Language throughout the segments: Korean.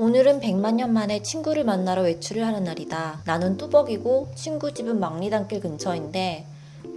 오늘은 100만 년 만에 친구를 만나러 외출을 하는 날이다. 나는 뚜벅이고 친구 집은 막리단길 근처인데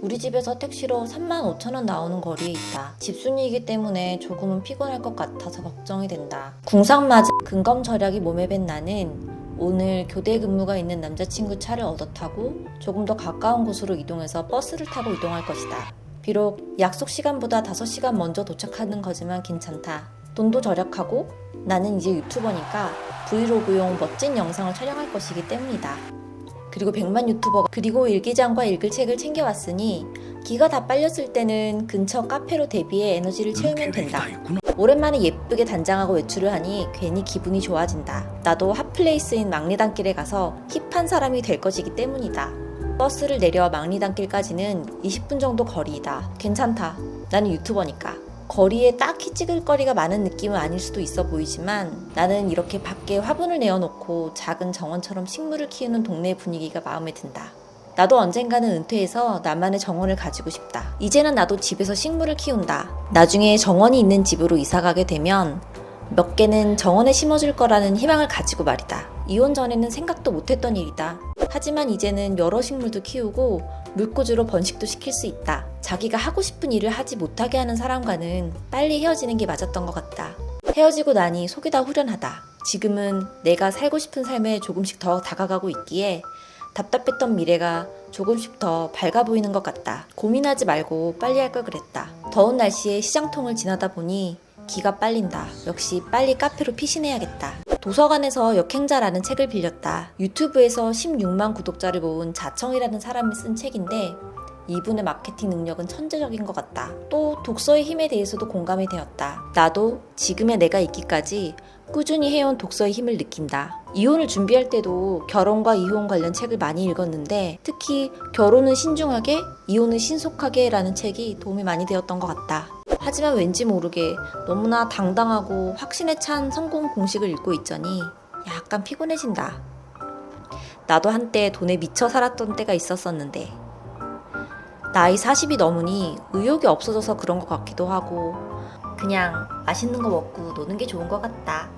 우리 집에서 택시로 3만 5천 원 나오는 거리에 있다. 집순이이기 때문에 조금은 피곤할 것 같아서 걱정이 된다. 궁상 맞은 근검 절약이 몸에 밴 나는 오늘 교대 근무가 있는 남자친구 차를 얻어 타고 조금 더 가까운 곳으로 이동해서 버스를 타고 이동할 것이다. 비록 약속 시간보다 5시간 먼저 도착하는 거지만 괜찮다. 돈도 절약하고 나는 이제 유튜버니까 브이로그용 멋진 영상을 촬영할 것이기 때문이다. 그리고 100만 유튜버가 그리고 일기장과 읽을 책을 챙겨왔으니 기가 다 빨렸을 때는 근처 카페로 대비해 에너지를 채우면 된다. 오랜만에 예쁘게 단장하고 외출을 하니 괜히 기분이 좋아진다. 나도 핫플레이스인 막리단길에 가서 힙한 사람이 될 것이기 때문이다. 버스를 내려 막리단길까지는 20분 정도 거리이다. 괜찮다. 나는 유튜버니까. 거리에 딱히 찍을 거리가 많은 느낌은 아닐 수도 있어 보이지만 나는 이렇게 밖에 화분을 내어놓고 작은 정원처럼 식물을 키우는 동네 분위기가 마음에 든다. 나도 언젠가는 은퇴해서 나만의 정원을 가지고 싶다. 이제는 나도 집에서 식물을 키운다. 나중에 정원이 있는 집으로 이사 가게 되면 몇 개는 정원에 심어줄 거라는 희망을 가지고 말이다. 이혼 전에는 생각도 못했던 일이다. 하지만 이제는 여러 식물도 키우고 물꽂이로 번식도 시킬 수 있다. 자기가 하고 싶은 일을 하지 못하게 하는 사람과는 빨리 헤어지는 게 맞았던 것 같다. 헤어지고 나니 속이 다 후련하다. 지금은 내가 살고 싶은 삶에 조금씩 더 다가가고 있기에 답답했던 미래가 조금씩 더 밝아 보이는 것 같다. 고민하지 말고 빨리 할 걸 그랬다. 더운 날씨에 시장통을 지나다 보니 기가 빨린다. 역시 빨리 카페로 피신해야겠다. 도서관에서 역행자라는 책을 빌렸다. 유튜브에서 16만 구독자를 모은 자청이라는 사람이 쓴 책인데 이분의 마케팅 능력은 천재적인 것 같다. 또 독서의 힘에 대해서도 공감이 되었다. 나도 지금의 내가 있기까지 꾸준히 해온 독서의 힘을 느낀다. 이혼을 준비할 때도 결혼과 이혼 관련 책을 많이 읽었는데 특히 결혼은 신중하게, 이혼은 신속하게 라는 책이 도움이 많이 되었던 것 같다. 하지만 왠지 모르게 너무나 당당하고 확신에 찬 성공 공식을 읽고 있자니 약간 피곤해진다. 나도 한때 돈에 미쳐 살았던 때가 있었었는데 나이 40이 넘으니 의욕이 없어져서 그런 것 같기도 하고 그냥 맛있는 거 먹고 노는 게 좋은 것 같다.